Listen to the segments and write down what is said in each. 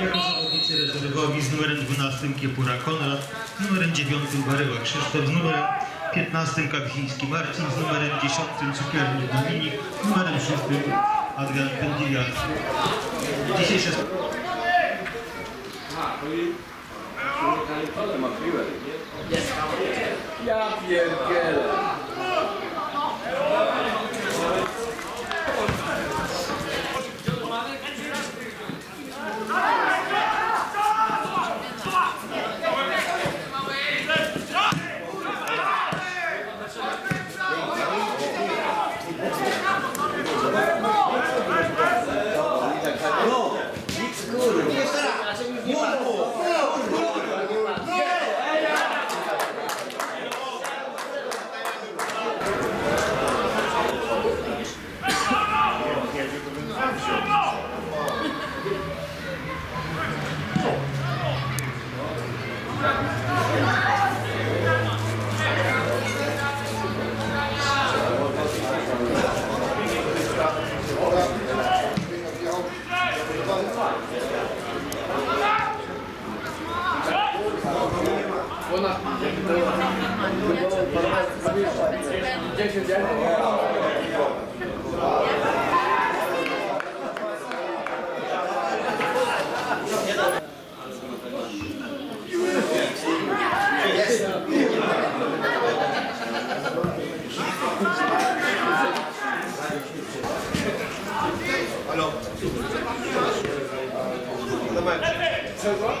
Jako zawodnicy rezerwowi z numerem 12 Kiepura Konrad, z numerem 9 Baryła Krzysztof, z numerem 15 Kawichiński Marcin, z numerem 10 Cukiernik Dominik, z numerem 6 Adrian Pędziliacki. Dzisiejsze Ja pierdzielę. Dobra,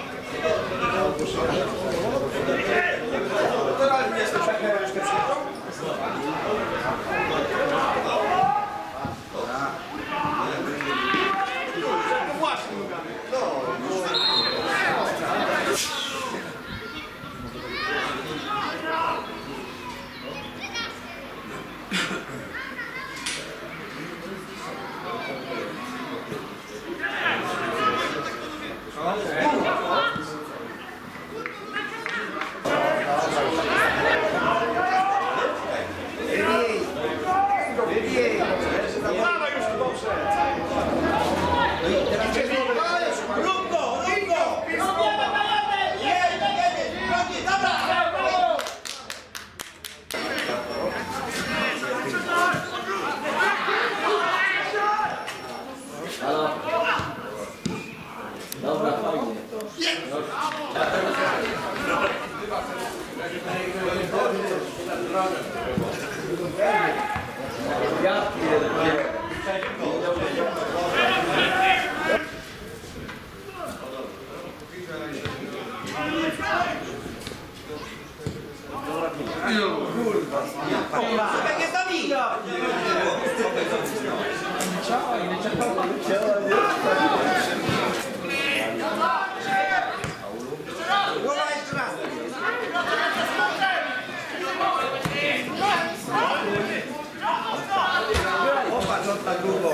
Grubą.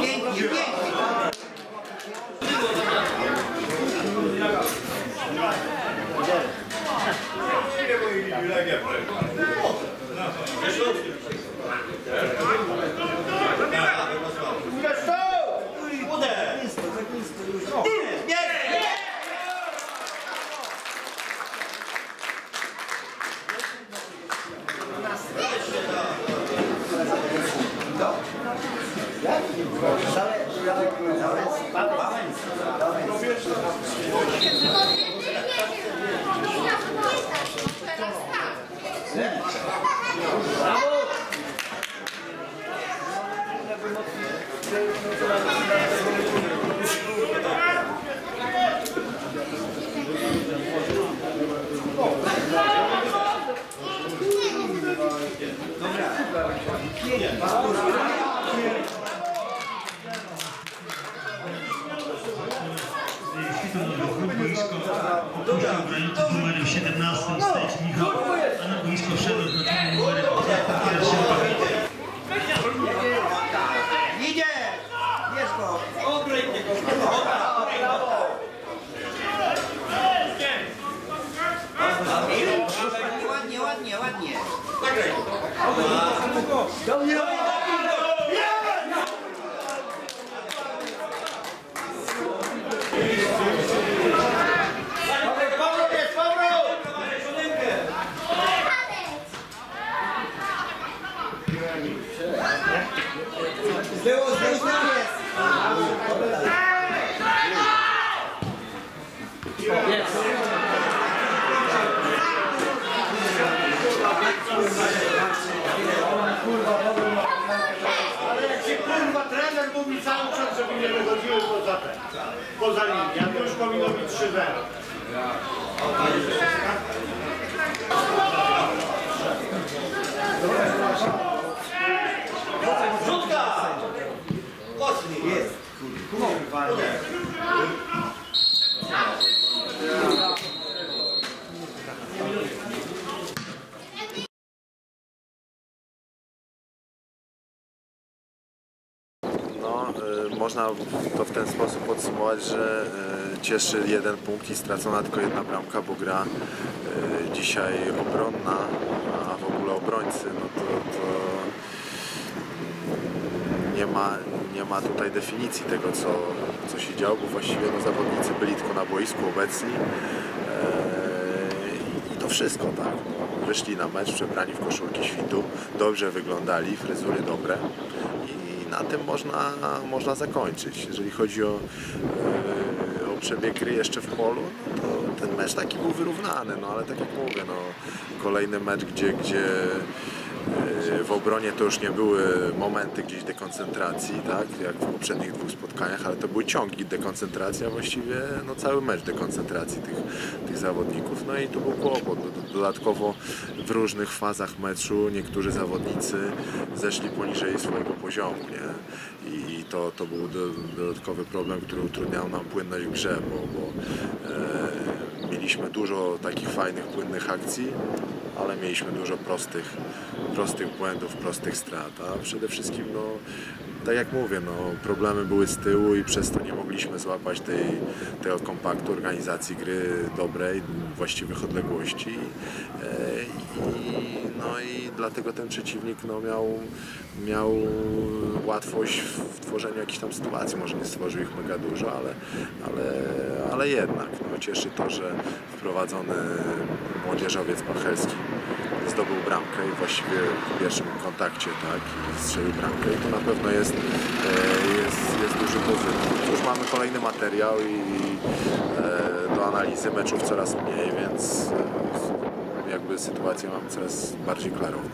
Pięknie, pięknie. Świetlonowy boisko opuścił granicę z numerem 17 wstecz Michał, Don't you know? Leu os dois na cabeça. Yes. Ładnie, ładnie, ładnie. żeby nie wychodziły poza te, poza linię. A to już powinno być 3-0. Jest. Kurwa, nie. No, y, można to w ten sposób podsumować, że y, cieszy jeden punkt i stracona tylko jedna bramka, bo gra y, dzisiaj obronna, a w ogóle obrońcy, no to, to nie, ma, nie ma tutaj definicji tego, co, co się działo, bo właściwie no, zawodnicy byli tylko na boisku obecni. I to wszystko, tak. Wyszli na mecz przebrani w koszulki świtu, dobrze wyglądali, fryzury dobre tym można, można zakończyć. Jeżeli chodzi o, e, o przebieg gry jeszcze w polu, to ten mecz taki był wyrównany, no ale tak jak mówię, no, kolejny mecz, gdzie, gdzie w obronie to już nie były momenty gdzieś dekoncentracji, tak, jak w poprzednich dwóch spotkaniach, ale to były ciągi dekoncentracji, a właściwie no, cały mecz dekoncentracji tych, tych zawodników. No i to był kłopot. Do- Dodatkowo w różnych fazach meczu niektórzy zawodnicy zeszli poniżej swojego poziomu, nie? I, to, to był do, dodatkowy problem, który utrudniał nam płynność w grze, bo, bo e, mieliśmy dużo takich fajnych, płynnych akcji, ale mieliśmy dużo prostych, prostych błędów, prostych strat, a przede wszystkim no, tak jak mówię, no, problemy były z tyłu i przez to nie mogliśmy złapać tej, tego kompaktu organizacji gry dobrej, właściwych odległości. E, i, no i dlatego ten przeciwnik no, miał, miał łatwość w tworzeniu jakichś tam sytuacji, może nie stworzył ich mega dużo, ale, ale, ale jednak no, cieszy to, że wprowadzony młodzieżowiec Pachelski zdobył bramkę i właściwie w pierwszym kontakcie tak, i strzelił bramkę i to na pewno jest, e, jest, jest duży pozytyw. Już mamy kolejny materiał i e, do analizy meczów coraz mniej, więc e, jakby sytuację mam coraz bardziej klarowną.